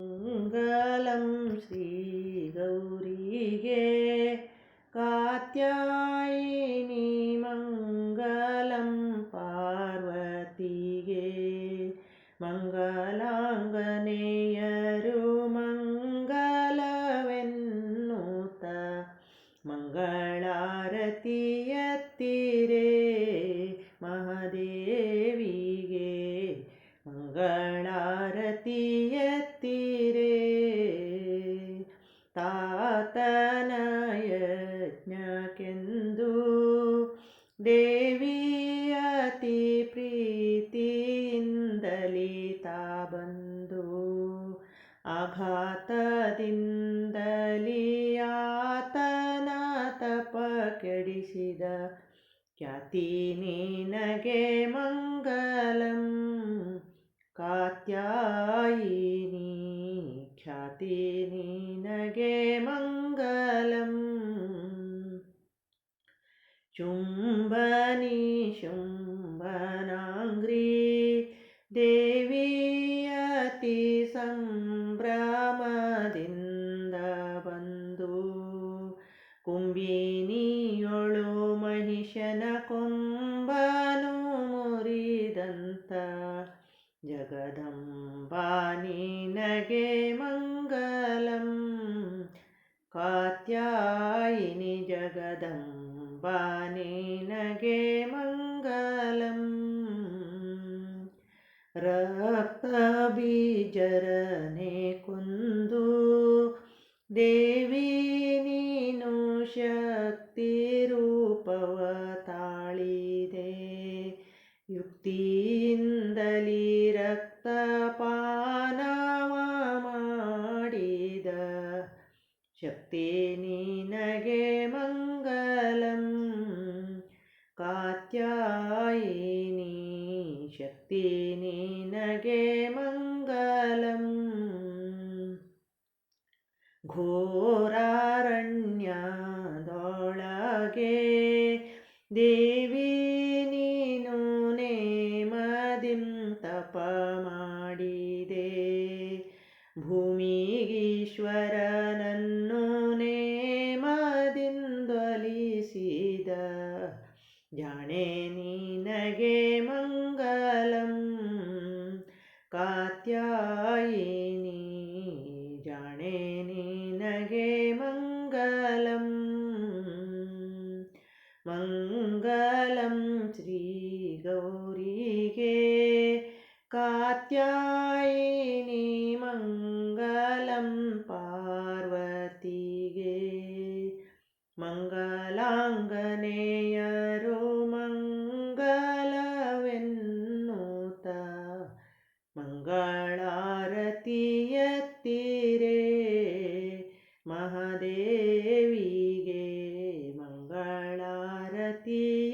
मङ्गलं श्रीगौरीगे कात्यायिनी मङ्गलं पार्वतीगे मङ्गलाङ्गनेयरु मङ्गलवेन्नूत मङ्गलारतियत्तिरे ಮಹಾದೇವಿಗೆ ಮಂಗಳ ತಾತನ ಯಜ್ಞಕ್ಕೆಂದು ದೇವಿ ಅತಿ ಪ್ರೀತಿಯಿಂದಲೇ ತಾ ಬಂದು ಆಘಾತದಿಂದಲೇ ಆತನ ತಪ ಕೆಡಿಸಿದ ಖ್ಯಾತಿ ನಿನಗೆ ಮಂಗಲಂ. ಕಾತ್ಯಾಯಿನಿ, ಖ್ಯಾತಿ ನಿನಗೆ ಚುಂಬನಿ ಶುಂಭನಾಂಗ್ರಿ ದೇವಿಯತಿ ಸಂಭ್ರಮದಿಂದ ಬಂದು ಕುಂಬಿನಿಯೊಳು ಮಹಿಷನ ಕೊಂಬನು ಮುರಿದಂತ ಜಗದಂಬಾನಿನಗೆ ಮಂಗಲಂ ಕಾತ್ಯಾಯಿನಿ ಜಗದಂಬಾ ಬೀಜರನೆ ಕುಂದು, ದೇವಿ ನೀನು ಶಕ್ತಿ ರೂಪವ ತಾಳಿದೆ. ಯುಕ್ತಿಯಿಂದಲೇ ರಕ್ತಪಾನವ ಮಾಡಿದ ಶಕ್ತಿ ನಿನಗೆ ಮಂಗಲಂ. ಕಾತ್ಯಾಯಿನಿ, ಶಕ್ತಿ ನಿನಗೆ ಮಂಗಲಂ ಘೋರಾರಣ್ಯದೊಳಗೆ ದೇವಿ ನೀನು ನೇಮದಿಂ ತಪ ಮಾಡಿದೆ ಭೂಮಿಗೀಶ್ವರನನ್ನು ನೇಮದಿಂದೊಲಿಸಿದ ಜಾಣೆ ನಿನಗೆ ಮಂಗಲಂ. ಕಾತ್ಯಾಯಿನಿ ಮಂಗಲಂ ಶ್ರೀಗೌರಿಗೆ ಕಾತ್ಯಾಯಿನಿ ಮಂಗಲಂ ಪಾರ್ವತಿಗೆ. ಮಂಗಲಾಂಗನೆಯರು ಮಂಗಲವೆನ್ನುತ್ತ ಮಂಗಳಾರತಿ রাতে